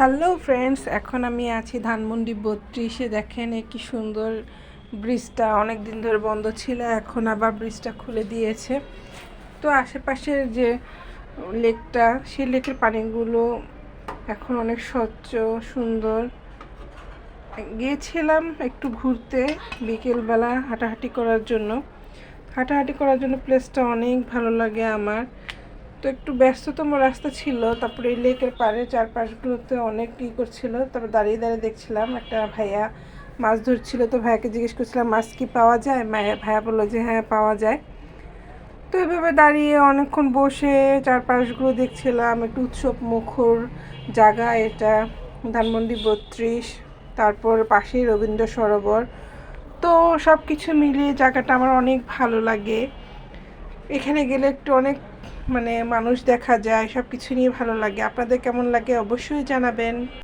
Hello friends এখন আমি আছি ধানমন্ডি বত্রিশে। দেখেন কি সুন্দর ব্রিজটা। অনেক দিন ধরে বন্ধ ছিল, এখন আবার ব্রিজটা খুলে দিয়েছে। তো আশেপাশের যে লেকটা, সেই লেকের পানিগুলো এখন অনেক স্বচ্ছ, সুন্দর। গিয়েছিলাম একটু ঘুরতে বিকেলবেলা হাঁটাহাঁটি করার জন্য। হাঁটাহাঁটি করার জন্য প্লেসটা অনেক ভালো লাগে আমার। তো একটু ব্যস্ততম রাস্তা ছিল, তারপরে এই লেকের পাড়ে চারপাশগুলোতে অনেক ই করছিল, তারপর দাঁড়িয়ে দাঁড়িয়ে দেখছিলাম একটা ভাইয়া মাছ ধরছিল, তো ভাইয়াকে জিজ্ঞেস করছিলাম, মাছ কি পাওয়া যায়? ভাইয়া বলল যে হ্যাঁ পাওয়া যায়। তো এভাবে দাঁড়িয়ে অনেকক্ষণ বসে চারপাশগুলো দেখছিলাম, একটু উৎসব মুখর জায়গা এটা, ধানমন্ডি বত্রিশ, তারপর পাশেই রবীন্দ্র সরোবর। তো সব কিছু মিলিয়ে জায়গাটা আমার অনেক ভালো লাগে। এখানে গেলে একটু অনেক মানে মানুষ দেখা যায় সব কিছু নিয়ে ভালো লাগে। আপনাদের কেমন লাগে অবশ্যই জানাবেন।